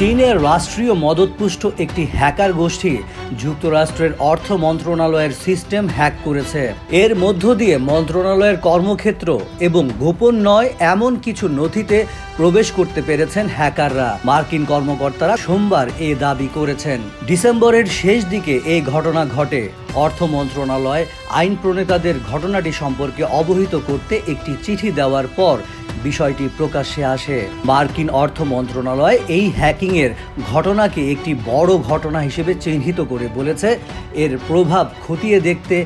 চীনের রাষ্ট্রীয় মদতপুষ্ট একটি হ্যাকার গোষ্ঠী যুক্তরাষ্ট্রের অর্থ মন্ত্রণালয়ের সিস্টেম হ্যাক করেছে। এর মধ্য দিয়ে মন্ত্রণালয়ের কর্মক্ষেত্র এবং গোপন নয় এমন কিছু নথিতে প্রবেশ করতে পেরেছেন হ্যাকাররা। মার্কিন কর্মকর্তারা সোমবার এ দাবি করেছেন। ডিসেম্বরের শেষ দিকে এই ঘটনা ঘটে। অর্থ মন্ত্রণালয় আইন প্রণেতাদের ঘটনাটি সম্পর্কে অবহিত করতে একটি চিঠি দেওয়ার পর বিষয়টি প্রকাশ্যে আসে। মার্কিন অর্থ মন্ত্রণালয় এই হ্যাকিংয়ের ঘটনাকে একটি বড় ঘটনা হিসেবে চিহ্নিত করে বলেছে। এর প্রভাব খতিয়ে দেখতে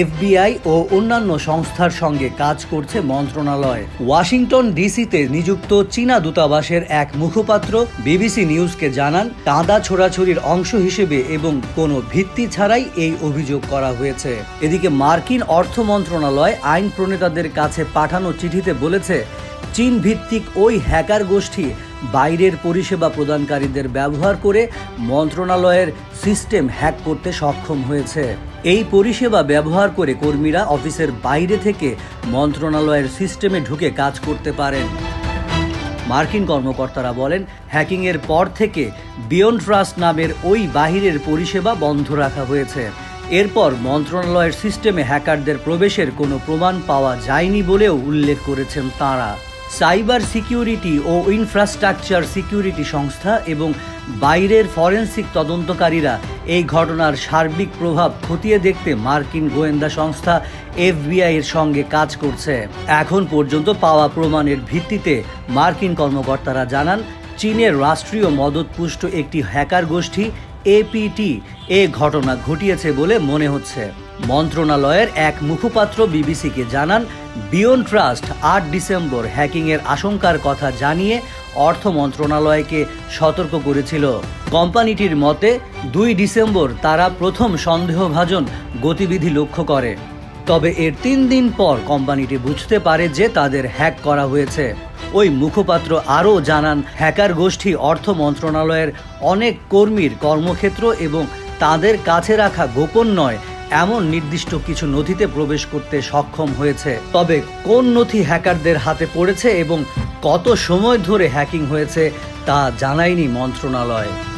এফবিআই ও অন্যান্য সংস্থার সঙ্গে কাজ করছে মন্ত্রণালয়। ওয়াশিংটন ডিসিতে নিযুক্ত চীনা দূতাবাসের এক মুখপাত্র বিবিসি নিউজকে জানান, কাঁদা ছোড়াছড়ির অংশ হিসেবে এবং কোনো ভিত্তি ছাড়াই এই অভিযোগ করা হয়েছে। এদিকে মার্কিন অর্থ মন্ত্রণালয় আইন প্রণেতাদের কাছে পাঠানো চিঠিতে বলেছে চীন ভিত্তিক ওই হ্যাকার গোষ্ঠী বাইরের পরিষেবা প্রদানকারীদের ব্যবহার করে মন্ত্রণালয়ের সিস্টেম হ্যাক করতে সক্ষম হয়েছে। এই পরিষেবা ব্যবহার করে কর্মীরা অফিসের বাইরে থেকে মন্ত্রণালয়ের সিস্টেমে ঢুকে কাজ করতে পারেন। মার্কিন কর্মকর্তারা বলেন, হ্যাকিংয়ের পর থেকে বিয়ন্ড ট্রাস্ট নামের ওই বাহিরের পরিষেবা বন্ধ রাখা হয়েছে। এরপর মন্ত্রণালয়ের সিস্টেমে হ্যাকারদের প্রবেশের কোনো প্রমাণ পাওয়া যায়নি বলেও উল্লেখ করেছেন তাঁরা। সাইবার সিকিউরিটি ও ইনফ্রাস্ট্রাকচার সিকিউরিটি সংস্থা এবং বাইরের ফরেন্সিক তদন্তকারীরা এই ঘটনার সার্বিক প্রভাব খতিয়ে দেখতে মার্কিন গোয়েন্দা সংস্থা এফবিআই এর সঙ্গে কাজ করছে। এখন পর্যন্ত পাওয়া প্রমাণের ভিত্তিতে মার্কিন কর্মকর্তারা জানান, চীনের রাষ্ট্রীয় মদতপুষ্ট একটি হ্যাকার গোষ্ঠী এপিটি এ ঘটনা ঘটিয়েছে বলে মনে হচ্ছে। মন্ত্রণালয়ের এক মুখপাত্র বিবিসিকে জানান বিয়ন ট্রাস্ট আট ডিসেম্বর হ্যাকিংয়ের আশঙ্কার কথা জানিয়ে অর্থ মন্ত্রণালয়কে সতর্ক করেছিল। কোম্পানিটির মতে, দুই ডিসেম্বর তারা প্রথম সন্দেহভাজন গতিবিধি লক্ষ্য করে। তবে এর তিন দিন পর কোম্পানিটি বুঝতে পারে যে তাদের হ্যাক করা হয়েছে। ওই মুখপাত্র আরও জানান, হ্যাকার গোষ্ঠী অর্থ মন্ত্রণালয়ের অনেক কর্মীর কর্মক্ষেত্র এবং তাদের কাছে রাখা গোপন নয় এমন নির্দিষ্ট কিছু নথিতে প্রবেশ করতে সক্ষম হয়েছে। তবে কোন নথি হ্যাকারদের হাতে পড়েছে এবং কত সময় ধরে হ্যাকিং হয়েছে তা জানায়নি মন্ত্রণালয়।